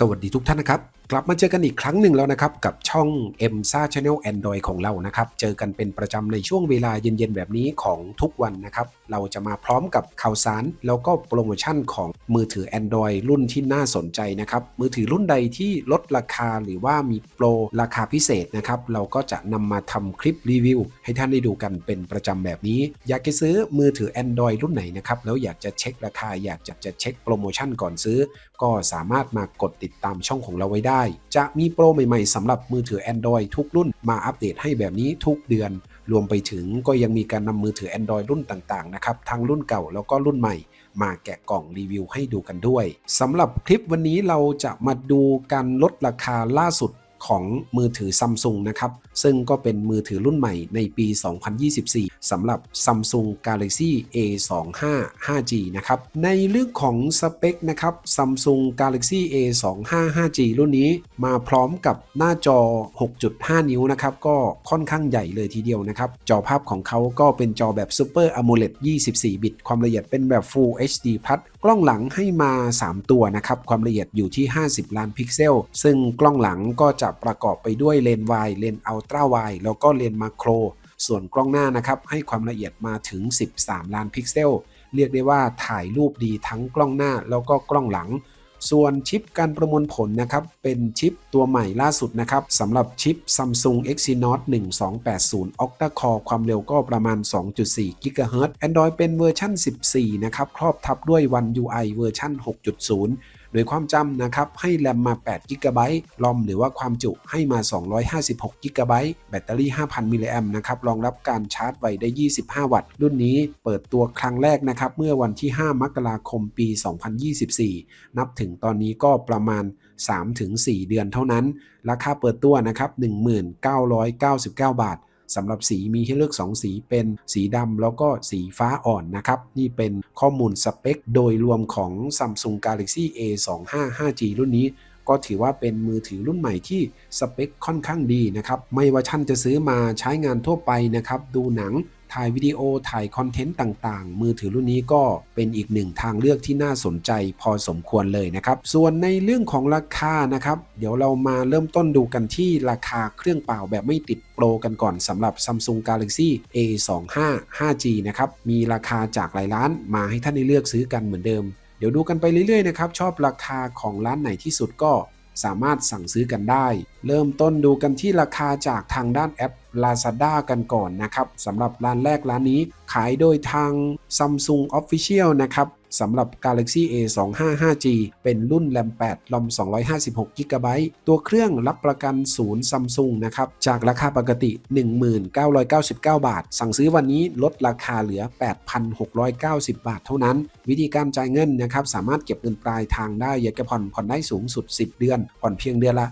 สวัสดีทุกท่านนะครับ กลับมาเจอกันอีกครั้งหนึ่งแล้วนะครับ กับช่อง m s a Channel Android ของเรานะครับ เจอกันเป็นประจำในช่วงเวลาเย็นๆ แบบนี้ของทุกวันนะครับ เราจะมาพร้อมกับข่าวสาร แล้วก็โปรโมชั่นของมือถือ Android รุ่นที่น่าสนใจนะครับ มือถือรุ่นใดที่ลดราคาหรือว่ามีโปรราคาพิเศษนะครับ เราก็จะนำมาทำคลิปรีวิว ให้ท่านได้ดูกันเป็นประจำแบบนี้ อยากจะซื้อมือถือ Android รุ่นไหนนะครับแล้วอยากจะเช็คราคาอยากจะจะเช็คโปรโมชั่นก่อนซื้อ ก็สามารถมากดติดตามช่องของเราไว้ได้จะมีโปรใหม่ๆสำหรับมือถือ Android ทุกรุ่นมาอัปเดตให้แบบนี้ทุกเดือน รวมไปถึงก็ยังมีการนำมือถือ Android รุ่นต่างๆนะครับทั้งรุ่นเก่าแล้วก็รุ่นใหม่ มาแกะกล่องรีวิวให้ดูกันด้วยสำหรับคลิปวันนี้เราจะมาดูการลดราคาล่าสุด ของมือถือซัมซุงนะครับ ซึ่งก็เป็นมือถือรุ่นใหม่ในปี 2024 สำหรับ Samsung Galaxy A25 5G นะครับ ในเรื่องของสเปคนะครับ Samsung Galaxy A25 5G รุ่นนี้มาพร้อมกับหน้าจอ 6.5 นิ้วนะครับ ก็ค่อนข้างใหญ่เลยทีเดียวนะครับ จอภาพของเขาก็เป็นจอแบบ Super AMOLED 24 บิต ความละเอียดเป็นแบบ Full HD กล้องหลังให้มา 3 ตัวนะครับ ความละเอียดอยู่ที่ 50 ล้านพิกเซล ซึ่งกล้องหลังก็จะประกอบไปด้วยเลนส์วายเลนส์อัลตร้าวายแล้วก็เลนส์มาโคร ส่วนกล้องหน้านะครับ ให้ความละเอียดมาถึง 13 ล้านพิกเซล เรียกได้ว่าถ่ายรูปดีทั้งกล้องหน้าแล้วก็กล้องหลัง ส่วนชิปการประมวลผลนะครับ เป็นชิปตัวใหม่ล่าสุดนะครับสำหรับชิป Samsung Exynos 1280 Octa Core ความเร็วก็ประมาณ 2.4 GHz Android เป็นเวอร์ชัน14 นะครับ ครอบทับด้วย One UI เวอร์ชัน6.0 โดยความจำนะครับให้แรมมา8 g b ลอมหรือว่าความจุให้มา 256 g b แบตเตอรี่ 5,000 มิลลิแอมนะครับรองรับการชาร์จไวได้ 25 วัตต์ รุ่นนี้เปิดตัวครั้งแรกนะครับเมื่อวันที่ 5 มกราคมปี 2024 นับถึงตอนนี้ก็ประมาณ 3-4 เดือนเท่านั้น ราคาเปิดตัวนะครับ 1999 บาท สำหรับสีมีให้เลือก 2 สีเป็นสีดำแล้วก็สีฟ้าอ่อนนะครับ นี่เป็นข้อมูลสเปคโดยรวมของ Samsung Galaxy A25 5G รุ่นนี้ก็ถือว่าเป็นมือถือรุ่นใหม่ที่สเปคค่อนข้างดีนะครับ ไม่ว่าท่านจะซื้อมาใช้งานทั่วไปนะครับ ดูหนัง ถ่ายวิดีโอถ่ายคอนเทนต์ต่างๆ มือถือรุ่นนี้ก็เป็นอีกหนึ่งทางเลือกที่น่าสนใจพอสมควรเลยนะครับ ส่วนในเรื่องของราคานะครับ เดี๋ยวเรามาเริ่มต้นดูกันที่ราคาเครื่องเปล่าแบบไม่ติดโปรกันก่อนสำหรับ Samsung Galaxy A25 5G นะครับ มีราคาจากหลายร้านมาให้ท่านได้เลือกซื้อกันเหมือนเดิม เดี๋ยวดูกันไปเรื่อยๆนะครับ ชอบราคาของร้านไหนที่สุดก็สามารถสั่งซื้อกันได้ เริ่มต้นดูกันที่ราคาจากทางด้านแอป Lazada กันก่อนนะครับสำหรับร้านแรกร้านนี้ขายโดยทาง Samsung Official นะครับ สำหรับ Galaxy A25 5G เป็นรุ่นแรม8ลอม256 g b ตัวเครื่องรับประกันศูนย์ Samsung นะครับ จากราคาปกติ 1999 บาท สั่งซื้อวันนี้ลดราคาเหลือ 8,690 บาทเท่านั้น วิธีการจ่ายเงินนะครับ สามารถเก็บเงินปลายทางได้อยากจะผ่อนผ่อนได้สูงสุด 10 เดือน ผ่อนเพียงเดือนละ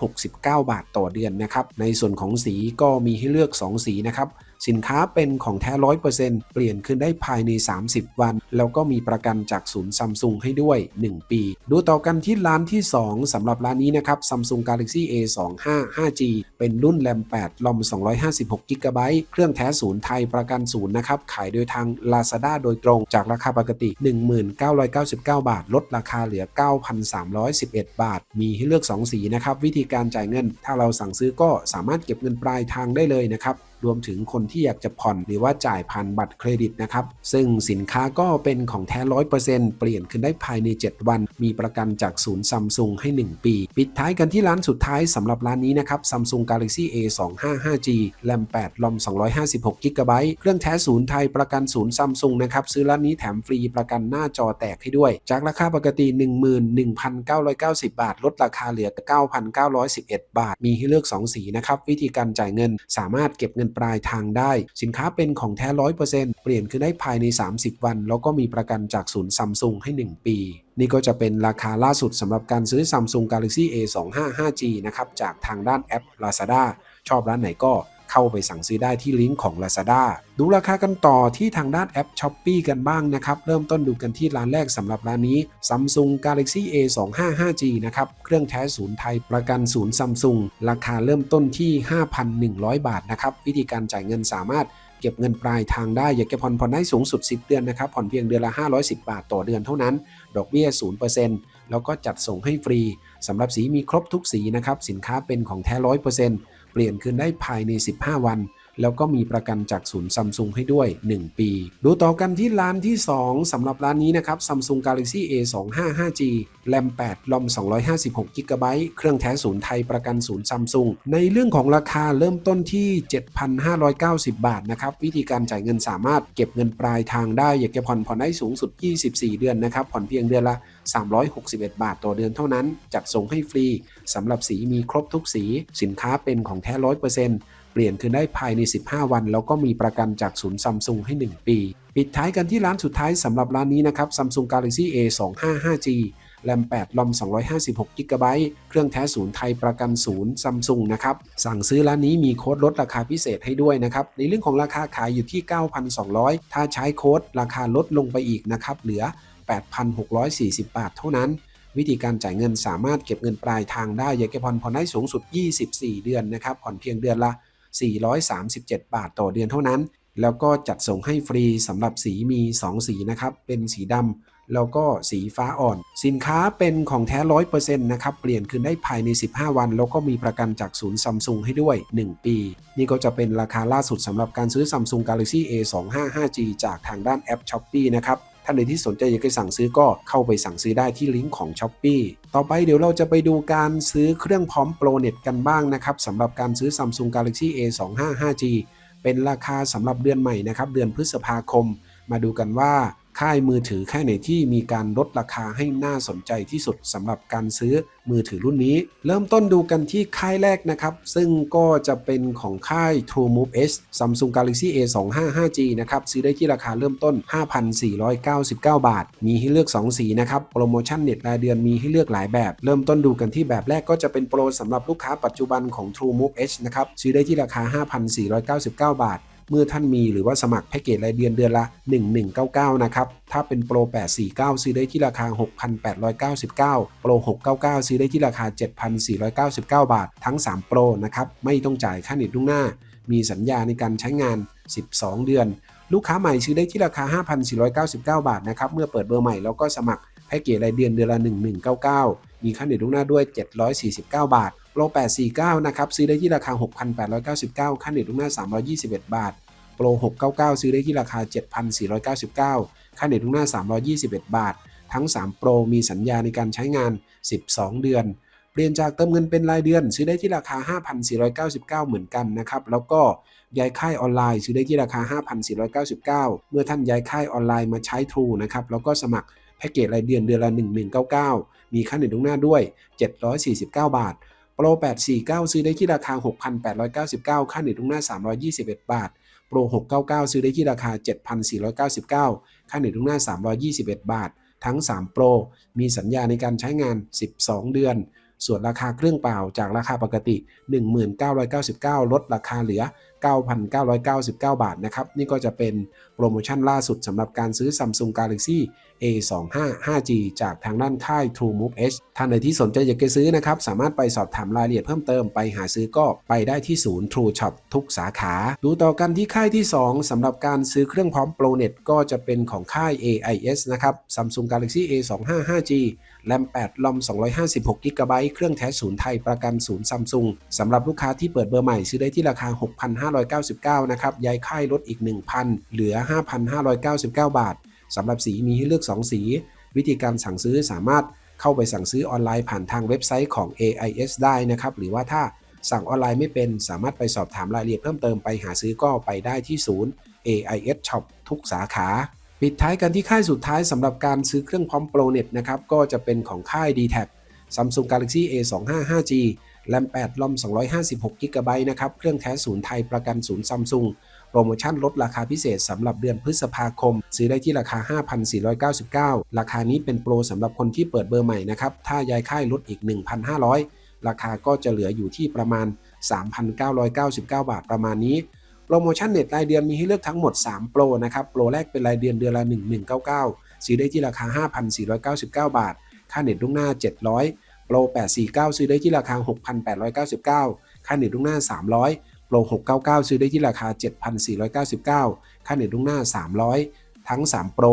869 บาทต่อเดือนนะครับ ในส่วนของสีก็มีให้เลือก 2 สีนะครับ สินค้าเป็นของแท้100%เปลี่ยนขึ้นได้ภายใน 30 วัน แล้วก็มีประกันจากศูนย์ซัมซุงให้ด้วย 1 ปี ดูต่อกันที่ร้านที่ 2สำหรับร้านนี้นะครับ Samsung Galaxy A25 5G เป็นรุ่นแรม8ลอม256 g b เครื่องแท้ศูนย์ไทยประกันศูนย์นะครับ ขายโดยทาง Lazada โดยตรงจากราคาปกติ 1999 บาท ลดราคาเหลือ 9,311 บาท มีให้เลือก 2 สีนะครับ วิธีการจ่ายเงิน ถ้าเราสั่งซื้อก็สามารถเก็บเงินปลายทางได้เลยนะครับรวมถึงคนที่อยากจะผ่อนหรือว่าจ่ายผ่านบัตรเครดิตนะครับ ซึ่งสินค้าก็เป็นของแท้100%เปลี่ยนขึ้นได้ภายใน 7 วัน มีประกันจากศูนย์ซัมซุงให้ 1 ปี ปิดท้ายกันที่ร้านสุดท้ายสำหรับร้านนี้นะครับ Samsung Galaxy A25 5G แรม8ลอม256 g b เครื่องแท้ศูนย์ไทยประกันศูนย์ซัมซุงนะครับซื้อร้านนี้แถมฟรีประกันหน้าจอแตกให้ด้วย จากราคาปกติ 11,990 บาท ลดราคาเหลือ 9,911 บาท มีให้เลือก 2 สีนะครับวิธีการจ่ายเงินสามารถเก็บเงินปลายทางได้ สินค้าเป็นของแท้ร้อยเปลี่ยนคืนได้ภายใน 30 วัน แล้วก็มีประกันจากศูนย์ซัมซุงให้ 1 ปี นี่ก็จะเป็นราคาล่าสุดสำหรับการซื้อ Samsung Galaxy A25 5G นะครับจากทางด้านแอป Lazada ชอบร้านไหนก็ เข้าไปสั่งซื้อได้ที่ลิงก์ของ Lazada ดูราคากันต่อที่ทางด้านแอป s h o p e e กันบ้างนะครับ เริ่มต้นดูกันที่ร้านแรกสำหรับร้านนี้ Samsung Galaxy A25 5G นะครับ เครื่องแท้ศูนย์ไทยประกันศูนย์ Samsung ราคาเริ่มต้นที่ 5,100 บาทนะครับ วิธีการจ่ายเงินสามารถเก็บเงินปลายทางได้อยากจะผ่อนผ่อนได้สูงสุด 10 เดือนนะครับ ผ่อนเพียงเดือนละ 510 บาทต่อเดือนเท่านั้น ดอกเบี้ย 0%แล้วก็จัดส่งให้ฟรีสำหรับสีมีครบทุกสีนะครับ สินค้าเป็นของแท้ 100% เปลี่ยนคืนได้ภายใน 15 วัน แล้วก็มีประกันจากศูนย์ซัมซุงให้ด้วย 1 ปี ดูต่อกันที่ร้านที่ 2สำหรับร้านนี้นะครับ Samsung Galaxy A 2 5 5G แรม8ลอม256 g b เครื่องแท้ศูนย์ไทยประกันศูนย์ซัมซุงในเรื่องของราคาเริ่มต้นที่ 7,590 บาทนะครับวิธีการจ่ายเงินสามารถเก็บเงินปลายทางได้อยากจะผ่อนผ่อนได้สูงสุด 24 เดือนนะครับผ่อนเพียงเดือนละ 361 บาทต่อเดือนเท่านั้น จัดส่งให้ฟรีสำหรับสีมีครบทุกสี สินค้าเป็นของแท้100%เปลี่ยนคืนได้ภายใน 15 วัน แล้วก็มีประกันจากศูนย์ซัมซุงให้ 1 ปี ปิดท้ายกันที่ร้านสุดท้ายสำหรับร้านนี้นะครับ Samsung Galaxy A 2 5 5G แรม 8 ลอม 256 g b เครื่องแท้ศูนย์ไทยประกันศูนย์ซัมซุงนะครับ สั่งซื้อร้านนี้มีโค้ดลดราคาพิเศษให้ด้วยนะครับ ในเรื่องของราคาขายอยู่ที่ 9,200 ถ้าใช้โค้ดราคาลดลงไปอีกนะครับ เหลือ 8,640 บาทเท่านั้น วิธีการจ่ายเงินสามารถเก็บเงินปลายทางได้ยากจะผ่อนผ่อนได้สูงสุด 24 เดือนนะครับ ผ่อนเพียงเดือนละ 437 บาทต่อเดือนเท่านั้น แล้วก็จัดส่งให้ฟรีสำหรับสีมี 2 สีนะครับ เป็นสีดำแล้วก็สีฟ้าอ่อน สินค้าเป็นของแท้ 100%นะครับ เปลี่ยนคืนได้ภายใน 15 วัน แล้วก็มีประกันจากศูนย์ซัมซุงให้ด้วย 1 ปี นี่ก็จะเป็นราคาล่าสุดสำหรับการซื้อ Samsung Galaxy A 2 5 5G จากทางด้านแอป s h อ p e e นะครับ ท่านใดที่สนใจอยากจะสั่งซื้อก็เข้าไปสั่งซื้อได้ที่ลิงก์ของ s h อ p e e ต่อไปเดี๋ยวเราจะไปดูการซื้อเครื่องพร้อมโปรเน็ตกันบ้างนะครับสำหรับการซื้อ Samsung Galaxy A 2 5 5G เป็นราคาสำหรับเดือนใหม่นะครับเดือนพฤษภาคม มาดูกันว่า ค่ายมือถือค่ายไหนที่มีการลดราคาให้น่าสนใจที่สุดสำหรับการซื้อมือถือรุ่นนี้ เริ่มต้นดูกันที่ค่ายแรกนะครับ ซึ่งก็จะเป็นของค่าย TrueMove S Samsung Galaxy A 2 5 5G นะครับ ซื้อได้ที่ราคาเริ่มต้น 5,499 บาท มีให้เลือก 2 สีนะครับ โปรโมชั่นเน็ตรายเดือนมีให้เลือกหลายแบบ เริ่มต้นดูกันที่แบบแรกก็จะเป็นโปรสำหรับลูกค้าปัจจุบันของ TrueMove H นะครับ ซื้อได้ที่ราคา 5,499 บาท เมื่อท่านมีหรือว่าสมัครแพ็กเกจรายเดือนเดือนละ 1199 นะครับ ถ้าเป็นโปร 849 ซื้อได้ที่ราคา 6,899 โปร 699 ซื้อได้ที่ราคา 7,499 บาท ทั้ง 3 โปรนะครับ ไม่ต้องจ่ายค่าเน็ตล่วงหน้า มีสัญญาในการใช้งาน 12 เดือน ลูกค้าใหม่ซื้อได้ที่ราคา 5,499 บาทนะครับ เมื่อเปิดเบอร์ใหม่แล้วก็สมัครแพ็กเกจรายเดือนเดือนละ 1199 มีค่าเน็ตล่วงหน้าด้วย 749 บาท โปร 849 นะครับ ซื้อได้ที่ราคา 6,899 ค่าเน็ตล่วงหน้า 321 บาท โปร 699 ซื้อได้ที่ราคา 7,499 ค่าเน็ตล่วงหน้า 321 บาท ทั้ง 3 โปร มีสัญญาในการใช้งาน 12 เดือน เปลี่ยนจากเติมเงินเป็นรายเดือน ซื้อได้ที่ราคา 5,499 เหมือนกันนะครับ แล้วก็ย้ายค่ายออนไลน์ ซื้อได้ที่ราคา 5,499 เมื่อท่านย้ายค่ายออนไลน์มาใช้ True นะครับ แล้วก็สมัครแพ็กเกจรายเดือนเดือนละ 1199 มีค่าเน็ตล่วงหน้าด้วย 749 บาท โปร 849 ซื้อได้ที่ราคา 6,899 ค่าเน็ตล่วงหน้า 321 บาท โปร 699 ซื้อได้ที่ราคา 7,499 ค่าเน็ตล่วงหน้า 321 บาท ทั้ง 3 โปร มีสัญญาในการใช้งาน 12 เดือน ส่วนราคาเครื่องเปล่าจากราคาปกติ 1999 ลดราคาเหลือ9,999 บาทนะครับ นี่ก็จะเป็นโปรโมชั่นล่าสุดสำหรับการซื้อ Samsung Galaxy A25 5G จากทางด้านค่าย TrueMove H ท่านใดที่สนใจอยากจะซื้อนะครับ สามารถไปสอบถามรายละเอียดเพิ่มเติมไปหาซื้อก็ไปได้ที่ศูนย์ True Shop ทุกสาขา ดูต่อกันที่ค่ายที่ 2สำหรับการซื้อเครื่องพร้อม ProNet ก็จะเป็นของค่าย AIS นะครับ Samsung Galaxy A25 5G แรม8ลอม256 g b เครื่องแท้ศูนย์ไทยประกันศูนย์ซัมซุงสำหรับลูกค้าที่เปิดเบอร์ใหม่ซื้อได้ที่ราคา6,500 6,599 นะครับ ย้ายค่ายลดอีก 1,000 เหลือ 5,599 บาทสำหรับสีมีให้เลือก 2 สี วิธีการสั่งซื้อสามารถเข้าไปสั่งซื้อออนไลน์ผ่านทางเว็บไซต์ของ AIS ได้นะครับ หรือว่าถ้าสั่งออนไลน์ไม่เป็นสามารถไปสอบถามรายละเอียดเพิ่มเติมไปหาซื้อก็ไปได้ที่ศูนย์ AIS Shop ทุกสาขา ปิดท้ายกันที่ค่ายสุดท้ายสำหรับการซื้อเครื่องพร้อมโปรเน็ตนะครับ ก็จะเป็นของค่าย d t a c Samsung Galaxy A25 5G แรม8ลอม256 g b นะครับ เครื่องแท้ศูนย์ไทยประกันศูนย์ซัมซุงโปรโมชั่นลดราคาพิเศษสำหรับเดือนพฤษภาคม ซื้อได้ที่ราคา 5,499 ราคานี้เป็นโปรสำหรับคนที่เปิดเบอร์ใหม่นะครับ ถ้าย้ายค่ายลดอีก 1,500 ราคาก็จะเหลืออยู่ที่ประมาณ 3,999 บาทประมาณนี้โปรโมชั่นเน็ตรายเดือนมีให้เลือกทั้งหมด 3 โปรนะครับ โปรแรกเป็นรายเดือนเดือนละ 1199 ซื้อได้ที่ราคา 5,499 บาท ค่าเน็ตล่วงหน้า 700 โปร 849 ซื้อได้ที่ราคา 6,899 ค่าเหนือล่วงหน้า 300 โปร 699 ซื้อได้ที่ราคา 7,499 ค่าเหนือล่วงหน้า 300 ทั้ง 3 โปร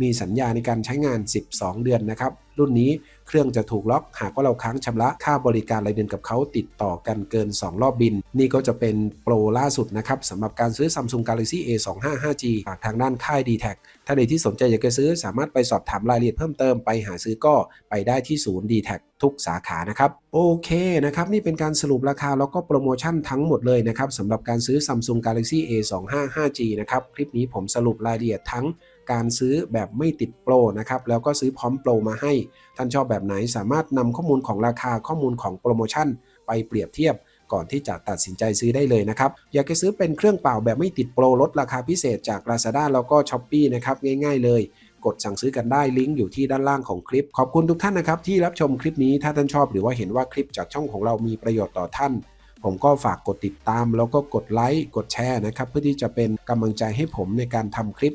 มีสัญญาในการใช้งาน 12 เดือนนะครับ รุ่นนี้เครื่องจะถูกล็อกหากว่าเราค้างชำระค่าบริการรายเดือนกับเขาติดต่อกันเกิน 2 รอบบิน นี่ก็จะเป็นโปรล่าสุดนะครับสำหรับการซื้อ Samsung Galaxy A25 5G จากทางด้านค่าย d t แทถ้าใดที่สนใจอยากจะซื้อสามารถไปสอบถามรายละเอียดเพิ่มเติมไปหาซื้อก็ไปได้ที่ศูนย์ d t แททุกสาขานะครับโอเคนะครับนี่เป็นการสรุปราคาแล้วก็โปรโมชั่นทั้งหมดเลยนะครับสำหรับการซื้อ Samsung Galaxy A25 5G นะครับคลิปนี้ผมสรุปรายละเอียดทั้ง การซื้อแบบไม่ติดโปรนะครับแล้วก็ซื้อพร้อมโปรมาให้ ท่านชอบแบบไหนสามารถนำข้อมูลของราคาข้อมูลของโปรโมชั่น ไปเปรียบเทียบก่อนที่จะตัดสินใจซื้อได้เลยนะครับ อยากจะซื้อเป็นเครื่องเป่าแบบไม่ติดโปรลดราคาพิเศษจาก Lazada แล้วก็ s h อ p e e นะครับง่ายๆเลย กดสั่งซื้อกันได้ลิงก์อยู่ที่ด้านล่างของคลิป ขอบคุณทุกท่านนะครับที่รับชมคลิปนี้ถ้าท่านชอบหรือว่าเห็นว่าคลิปจากช่องของเรามีประโยชน์ต่อท่าน ผมก็ฝากกดติดตาม แล้วก็กดไลค์กดแชร์นะครับเพื่อที่จะเป็นกำลังใจให้ผมในการทำคลิป